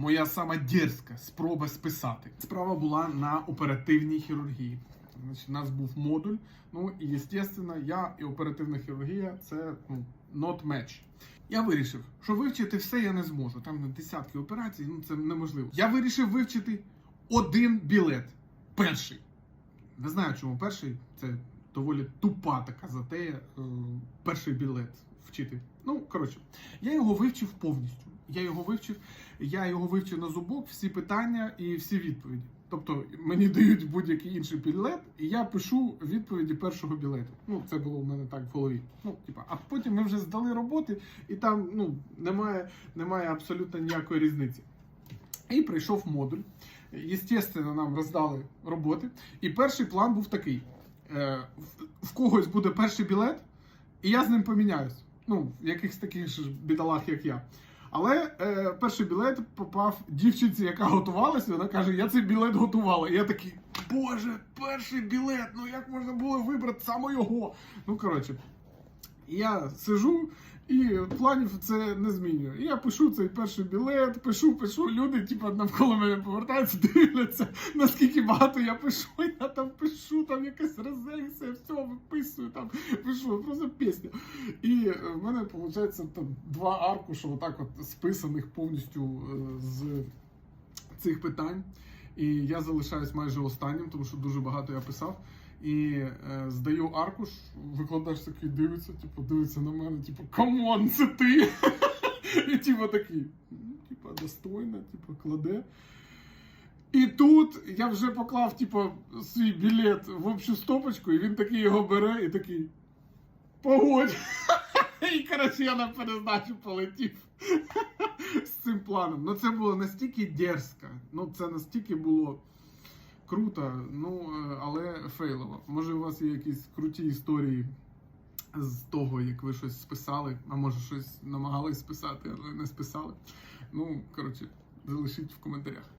моя сама дерзка спроба списати. Справа була на оперативній хірургії. Значить, у нас був модуль. Ну і звісно, я і оперативна хірургія це ну, not match. Я вирішив, що вивчити все я не зможу. Там десятки операцій, ну це неможливо. Я вирішив вивчити один білет. Перший. Не знаю, чому перший. Це доволі тупа така затея. е, Перший білет вчити. Ну, коротше, я його вивчив повністю. Я його вивчив, я його вивчив на зубок, всі питання і всі відповіді. Тобто мені дають будь-який інший білет, і я пишу відповіді першого білету. Ну, це було у мене так в голові. Ну, типа, а потім ми вже здали роботи, і там ну, немає, немає абсолютно ніякої різниці. І прийшов модуль. Єстественно, нам роздали роботи. І перший план був такий: Е, в- когось буде перший білет, і я з ним поміняюсь. Ну, в якихось таких ж бідолах, як я. Але е, перший білет попав дівчинці, яка готувалася. Вона каже: Я цей білет готувала. І я такий, Боже, перший білет! Ну як можна було вибрати саме його? Ну, коротше, я сижу і планів це не змінюю. І я пишу цей перший білет, пишу, пишу. Люди, типу, навколо мене повертаються, дивляться, наскільки багато я пишу. Я там пишу, там якась резекція, там пишу, просто пісня. І е, в мене виходить там два аркуша, отак от списаних повністю е, з цих питань. І я залишаюсь майже останнім, тому що дуже багато я писав. І е, здаю аркуш, викладач такий дивиться, типу, дивиться на мене, типу, камон, це ти. І типу такий, «Ну, типу, достойно, типу, кладе. Тут я вже поклав, типу, свій білет в общу стопочку, і він такий його бере і такий. Погодь! І коротше я на перездачу полетів з цим планом. Ну це було настільки дерзко, ну це настільки було круто, ну е, але фейлово. Може, у вас є якісь круті історії з того, як ви щось списали, а може щось намагались списати, але не списали. Ну, коротше, залишіть в коментарях.